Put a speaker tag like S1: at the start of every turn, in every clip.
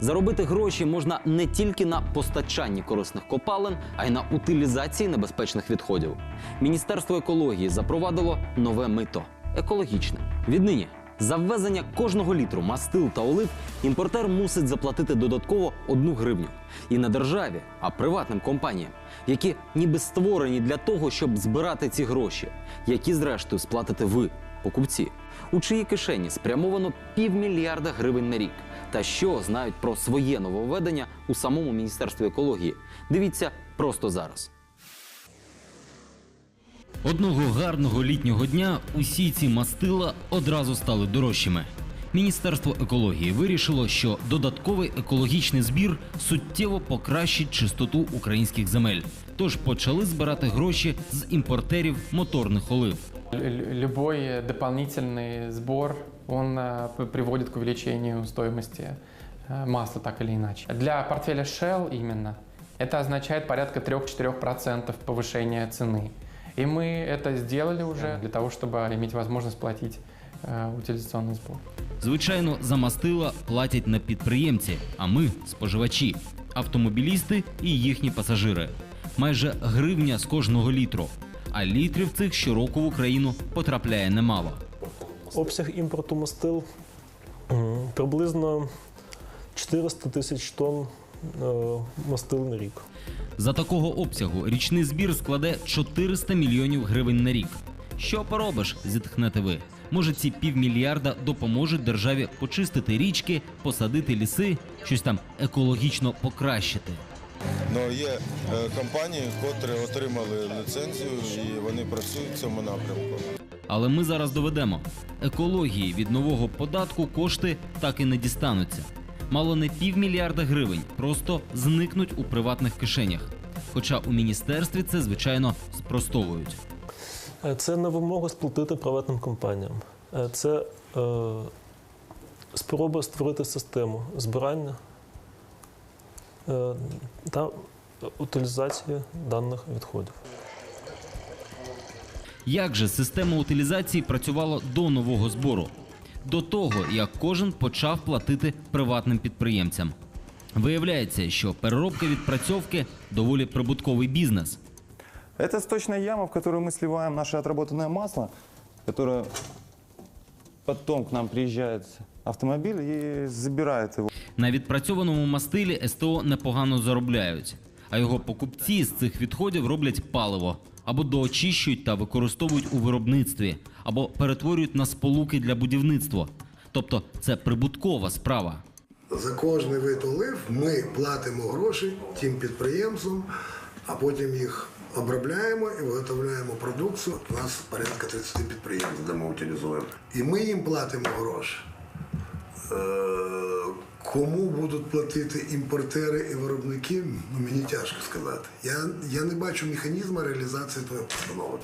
S1: Заробити гроші можна не тільки на постачанні корисних копалин, а й на утилізації небезпечних відходів. Міністерство екології запровадило нове мито екологічне. Віднині за ввезення кожного літру мастил та олив імпортер мусить заплатити додатково одну гривню. І не державі, а приватним компаніям, які ніби створені для того, щоб збирати ці гроші, які зрештою сплатите ви, покупці, у чиї кишені спрямовано півмільярда гривень на рік. Та що знають про своє нововведення у самому міністерстві екології? Дивіться просто зараз.
S2: Одного гарного літнього дня усі ці мастила одразу стали дорожчими. Міністерство екології вирішило, що додатковий екологічний збір суттєво покращить чистоту українських земель. Тож почали збирати гроші з імпортерів моторних олив.
S3: Лю- Любой дополнительный сбор, он э, п- приводит к увеличению стоимости э, масла так или иначе. Для портфеля Shell именно это означает порядка 3-4% повышения цены. И мы это сделали уже для того, чтобы иметь возможность платить э, утилизационный сбор.
S2: Звичайно, за мастила платять не підприємці, а ми споживачі, автомобілісти і їхні пасажири. Майже гривня з кожного літру. А літрів цих щороку в Україну потрапляє немало.
S4: Обсяг імпорту мастил приблизно 400 тисяч тонн е, мастил на рік.
S2: За такого обсягу річний збір складе 400 мільйонів гривень на рік. Що поробиш, зітхнете ви. Може, ці півмільярда допоможуть державі почистити річки, посадити ліси, щось там екологічно покращити.
S5: Ну, є е, компанії, котрі отримали ліцензію і вони працюють в цьому напрямку.
S2: Але ми зараз доведемо: екології від нового податку кошти так і не дістануться. Мало не півмільярда гривень просто зникнуть у приватних кишенях. Хоча у міністерстві це звичайно спростовують.
S4: Е, Це на вимогу сплатити приватним компаніям. Е, Це е, спроба створити систему збирання та утилізації даних відходів.
S2: Як же система утилізації працювала до нового збору? До того, як кожен почав платити приватним підприємцям. Виявляється, що переробка відпрацьовки доволі прибутковий бізнес.
S6: Это сточная яма, в которую мы сливаем наше отработанное масло, которое потом к нам приезжает автомобиль и забирает его.
S2: На відпрацьованому мастилі СТО непогано заробляють, а його покупці з цих відходів роблять паливо або доочищують та використовують у виробництві, або перетворюють на сполуки для будівництва. Тобто це прибуткова справа.
S7: За кожний вид олив ми платимо гроші тим підприємцям, а потім їх обробляємо і виготовляємо продукцію. У нас порядка 30 підприємств, де ми утилізуємо. І ми їм платимо гроші. Кому будуть платити імпортери і виробники, ну мені тяжко сказати. Я, я не бачу механізму реалізації твоєї постанови.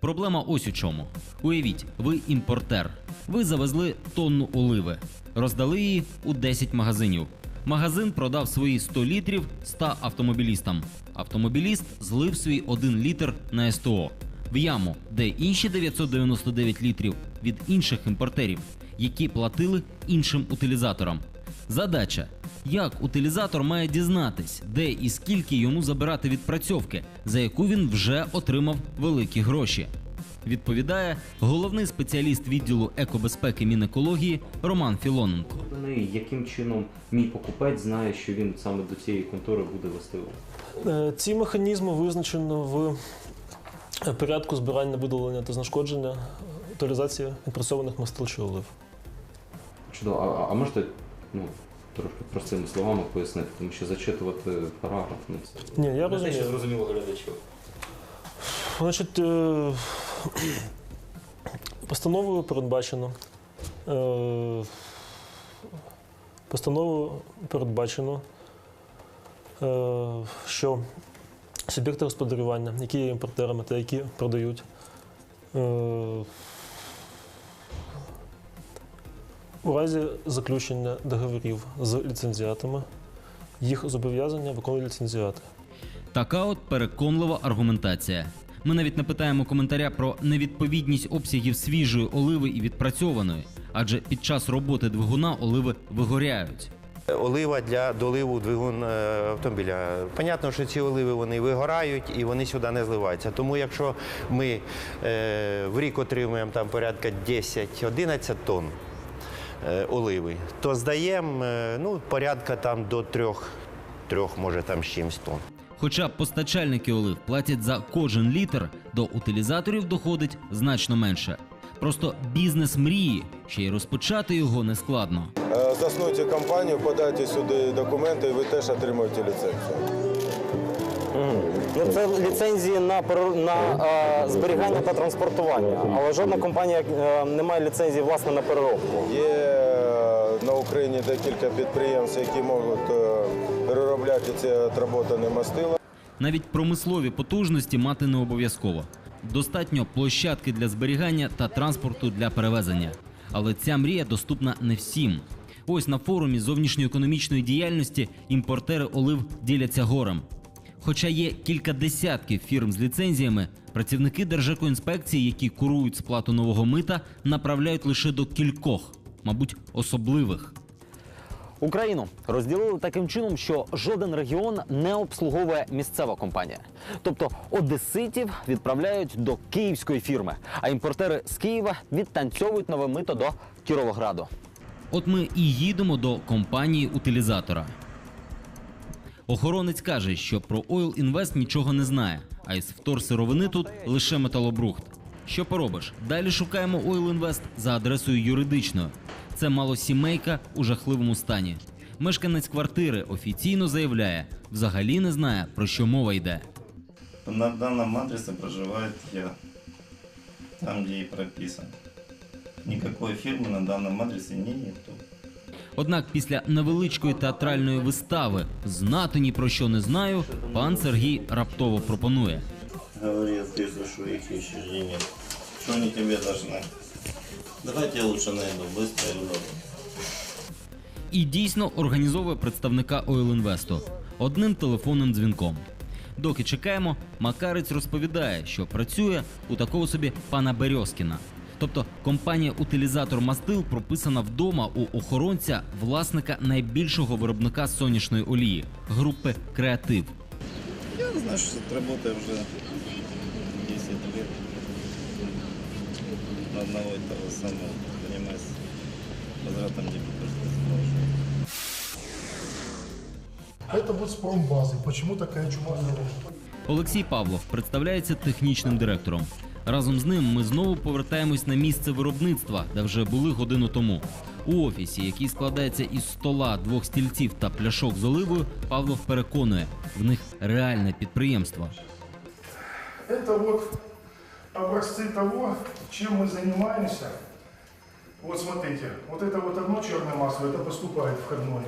S2: Проблема ось у чому. Уявіть, ви імпортер. Ви завезли тонну оливи, роздали її у 10 магазинів. Магазин продав свої 100 літрів 100 автомобілістам. Автомобіліст злив свій 1 літр на СТО в яму, де інші 999 літрів від інших імпортерів, які платили іншим утилізаторам. Задача: як утилізатор має дізнатись, де і скільки йому забирати відпрацьовки, за яку він вже отримав великі гроші. Відповідає головний спеціаліст відділу екобезпеки Мінекології Роман Філоненко.
S8: Яким чином мій покупець знає, що він саме до цієї контори буде вести?
S4: Е, Ці механізми визначено в е, порядку збирання, видалення та знешкодження е, утилізації відпрацьованих мастил чи олив.
S8: Чудово, а, а можете ну, трошки простими словами пояснити, тому що зачитувати параграф ну, це
S4: Ні, я
S8: не
S4: розумію.
S8: що зрозуміло глядачу.
S4: Значить, е, постановою передбачено. е, Постановою передбачено, е, що суб'єкти господарювання, які є імпортерами та які продають, е, у разі заключення договорів з ліцензіатами, їх зобов'язання виконують ліцензіати.
S2: Така от переконлива аргументація. Ми навіть не питаємо коментаря про невідповідність обсягів свіжої оливи і відпрацьованої, адже під час роботи двигуна оливи вигоряють.
S9: Олива для доливу двигун е, автомобіля. Понятно, що ці оливи вони вигорають і вони сюди не зливаються. Тому якщо ми е, в рік отримуємо там порядка 10-11 тонн оливи, то здаємо е, ну, порядка там до трьох, трьох, може там з чимось тонн.
S2: Хоча постачальники олив платять за кожен літр, до утилізаторів доходить значно менше. Просто бізнес мрії, ще й розпочати його не складно.
S5: Е, Заснуйте компанію, подайте сюди документи, і ви теж отримуєте ліцензію.
S10: Ну, це ліцензії на, на е, зберігання та транспортування, але жодна компанія е, не має ліцензії власне на переробку.
S5: Є е, на Україні декілька підприємств, які можуть переробляти ці отработані мастила.
S2: Навіть промислові потужності мати не обов'язково. Достатньо площадки для зберігання та транспорту для перевезення. Але ця мрія доступна не всім. Ось на форумі зовнішньоекономічної діяльності імпортери олив діляться горем. Хоча є кілька десятків фірм з ліцензіями, працівники Держекоінспекції, які курують сплату нового мита, направляють лише до кількох, мабуть, особливих.
S1: Україну розділили таким чином, що жоден регіон не обслуговує місцева компанія. Тобто одеситів відправляють до київської фірми, а імпортери з Києва відтанцьовують нове мито до Кіровограду.
S2: От ми і їдемо до компанії утилізатора. Охоронець каже, що про Oil Invest нічого не знає, а із вторсировини тут лише металобрухт. Що поробиш? Далі шукаємо Oil Invest за адресою юридичною. Це малосімейка у жахливому стані. Мешканець квартири офіційно заявляє, взагалі не знає про що мова йде.
S11: На данном адресе проживает я, там где и прописан. Никакой фирмы на данном адресе не нету.
S2: Однак після невеличкої театральної вистави знати ні про що не знаю, пан Сергій раптово пропонує.
S11: Говори, ты за что их ищешь денег? Что они тебе должны? Давайте я лучше найду, быстро и удобно.
S2: і дійсно організовує представника Oil Invest одним телефонним дзвінком. Доки чекаємо, Макарець розповідає, що працює у такого собі пана Березкіна. Тобто компанія утилізатор мастил прописана вдома у охоронця власника найбільшого виробника сонячної олії групи Креатив.
S11: Я знаю, что работаю уже 10 лет на одного и того самого. Занимаюсь возвратом сбросов.
S7: Это вот с промбазы. Почему такая чума
S2: Олексій Павлов представляється технічним директором. Разом з ним ми знову повертаємось на місце виробництва, де вже були годину тому. У офісі, який складається із стола, двох стільців та пляшок з оливою, Павлов переконує, в них реальне підприємство.
S7: Это вот образцы того, чем мы занимаемся. Вот смотрите, вот это вот одно черное масло, это поступает входное.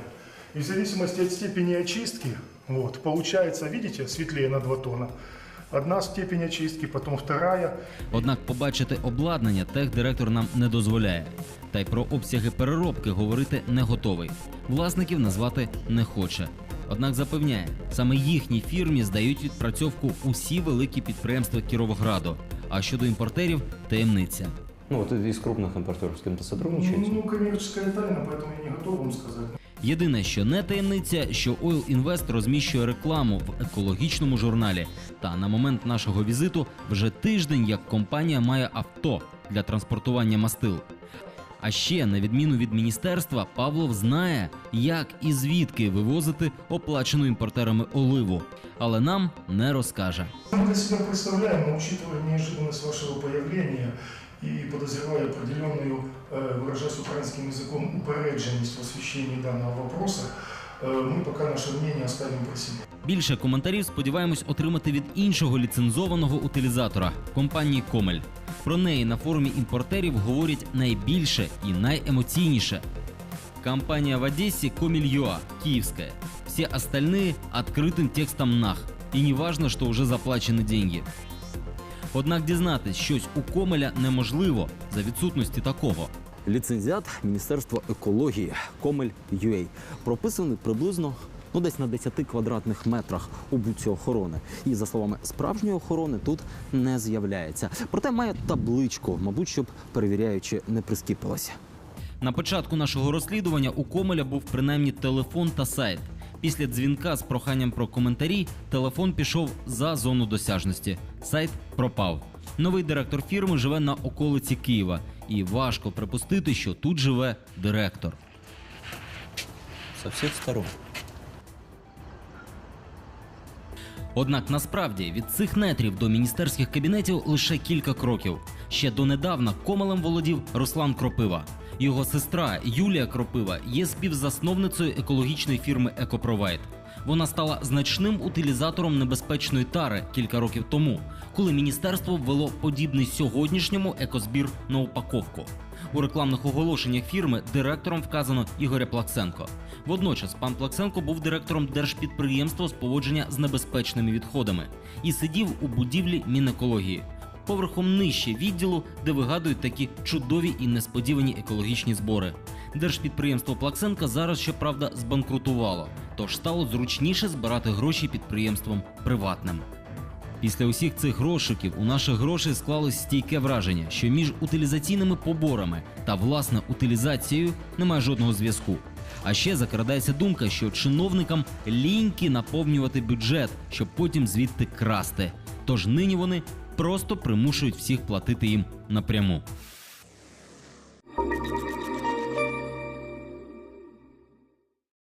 S7: И в зависимости от степени очистки, вот, получается, видите, светлее на 2 тона. Одна степень очистки, потом вторая.
S2: Однак побачити обладнання техдиректор нам не дозволяє. Та й про обсяги переробки говорити не готовий. Власників назвати не хоче. Однак запевняє, саме їхній фірмі здають відпрацьовку усі великі підприємства Кіровограду. А щодо імпортерів таємниця.
S8: Ну, вот из крупных импортеров с кем-то сотрудничаете?
S7: Ну, коммерческая тайна, поэтому я не готов вам сказать.
S2: Єдине, що не таємниця, що Oil Invest розміщує рекламу в екологічному журналі. Та на момент нашого візиту вже тиждень як компанія має авто для транспортування мастил. А ще, на відміну від міністерства, Павлов знає, як і звідки вивозити оплачену імпортерами оливу, але нам не розкаже.
S7: Себя представляем, но учитывая неожиданность вашего появления и подозревая определенную, э, выражаясь украинским языком, упередженность в освещении данного вопроса, э, мы пока наше мнение оставим при себе.
S2: Більше коментарів сподіваємось отримати від іншого ліцензованого утилізатора компанії Комель. Про неї на форумі імпортерів говорять найбільше і найемоційніше. Компания в Одессе Комильюа, киевская. Все остальные открытым текстом нах. І не важно, що вже заплачені деньги. Однак дізнатись щось у Комеля неможливо за відсутності такого.
S1: Ліцензіат Міністерства екології Комель UA прописаний приблизно ну десь на 10 квадратних метрах у буці охорони. І за словами справжньої охорони тут не з'являється. Проте має табличку, мабуть, щоб перевіряючи не прискіпилося.
S2: На початку нашого розслідування у Комеля був принаймні телефон та сайт. Після дзвінка з проханням про коментарі телефон пішов за зону досяжності. Сайт пропав. Новий директор фірми живе на околиці Києва, і важко припустити, що тут живе директор.
S1: Со всіх сторон.
S2: Однак насправді від цих нетрів до міністерських кабінетів лише кілька кроків. Ще донедавна комелем володів Руслан Кропива. Його сестра Юлія Кропива є співзасновницею екологічної фірми Екопровайд. Вона стала значним утилізатором небезпечної тари кілька років тому, коли міністерство ввело подібний сьогоднішньому екозбір на упаковку. У рекламних оголошеннях фірми директором вказано Ігоря Плаксенко. Водночас пан Плаксенко був директором держпідприємства з поводження з небезпечними відходами і сидів у будівлі Мінекології. Поверхом нижче відділу, де вигадують такі чудові і несподівані екологічні збори. Держпідприємство Плаксенка зараз, щоправда, збанкрутувало, тож стало зручніше збирати гроші підприємством приватним. Після усіх цих розшуків у наших грошей склалось стійке враження, що між утилізаційними поборами та власне утилізацією немає жодного зв'язку. А ще закрадається думка, що чиновникам ліньки наповнювати бюджет, щоб потім звідти красти. Тож нині вони просто примушують всіх платити їм напряму.